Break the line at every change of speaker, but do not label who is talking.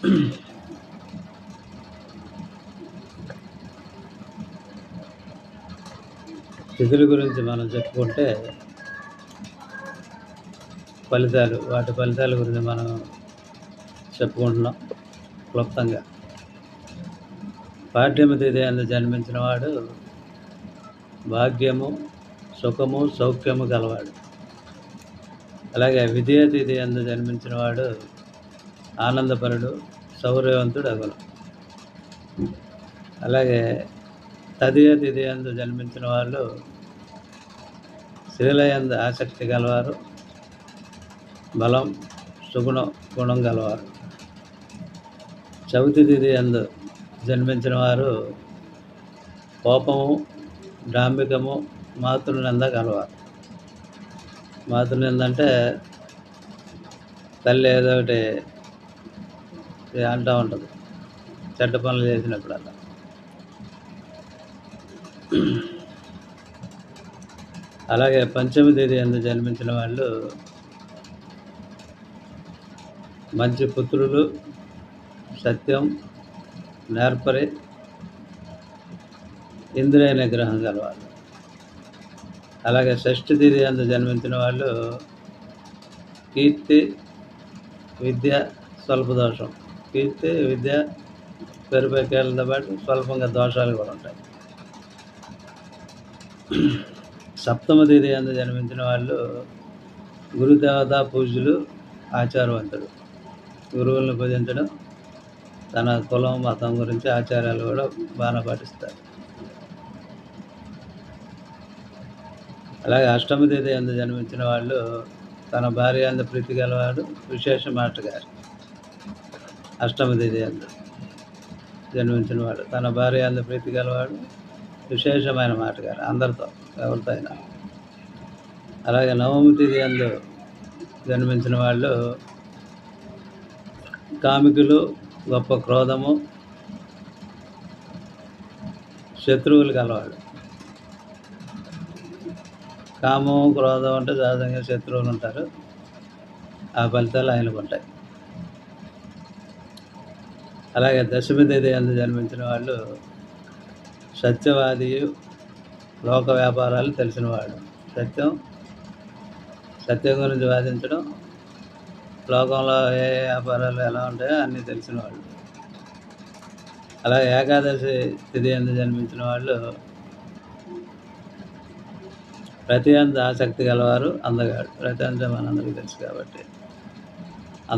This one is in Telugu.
తిథుల గురించి మనం చెప్పుకుంటే ఫలితాలు వాటి ఫలితాల గురించి మనం చెప్పుకుంటున్నాం క్లుప్తంగా. పాఠ్యమ తిథి అందు జన్మించిన వాడు భాగ్యము సుఖము సౌఖ్యము గలవాడు. అలాగే విద్యా తిథి అందు జన్మించిన వాడు ఆనందపరుడు శౌర్యవంతుడు అగును అలాగే తదియ తిదియందు జన్మించిన వాళ్ళు స్త్రీలయందు ఆసక్తి గలవారు బలం సుగుణ గుణం గలవారు. చవితి తిథి అందు జన్మించిన వారు కోపము డాంబికము మాతృనింద గలవారు. మాతృనింద అంటే తల్లి ఏదో ఒకటి అంటూ ఉంటుంది. చెడ్డ పనులు చేసినప్పుడల్లా అలాగే పంచమి తేదీ అందు జన్మించిన వాళ్ళు మంచి పుత్రులు సత్యం నేర్పరి ఇంద్రియ నిగ్రహం గలవాళ్ళు. అలాగే షష్ఠి తేదీ అందు జన్మించిన వాళ్ళు కీర్తి విద్య స్వల్పదోషం. దోషం కీర్తి విద్య పెరిపేకాయలతో పాటు స్వల్పంగా దోషాలు కూడా ఉంటాయి. సప్తమ తేదీ అందు జన్మించిన వాళ్ళు గురుదేవత పూజలు ఆచారవంతుడు గురువులను పూజించడం తన కులం మతం గురించి ఆచారాలు కూడా బాగా పాటిస్తారు. అలాగే అష్టమ తేదీ అందు జన్మించిన వాళ్ళు తన భార్య అందు ప్రీతి గలవాడు విశేష మాటగారు అష్టమ తేదీ జన్మించిన వాడు. తన భార్య అందు ప్రీతి గలవాడు విశేషమైన మాటగారు అందరితో ఎవరితో అయినా. అలాగే నవమి తిథి అందు జన్మించిన వాళ్ళు కామికులు గొప్ప క్రోధము శత్రువులు కలవాడు కామం క్రోధం అంటే సహజంగా శత్రువులు ఉంటారు. ఆ ఫలితాలు ఆయనకు ఉంటాయి. అలాగే దశమి తేదీ అందు జన్మించిన వాళ్ళు సత్యవాది లోక వ్యాపారాలు తెలిసినవాడు సత్యం సత్యం గురించి వాదించడం లోకంలో ఏ వ్యాపారాలు ఎలా ఉంటాయో అన్నీ తెలిసిన వాళ్ళు. అలాగే ఏకాదశి తిథి అందు జన్మించిన వాళ్ళు ప్రతి అంత ఆసక్తి గలవారు అందగాడు ప్రతి అంత మనందరికీ తెలుసు కాబట్టి.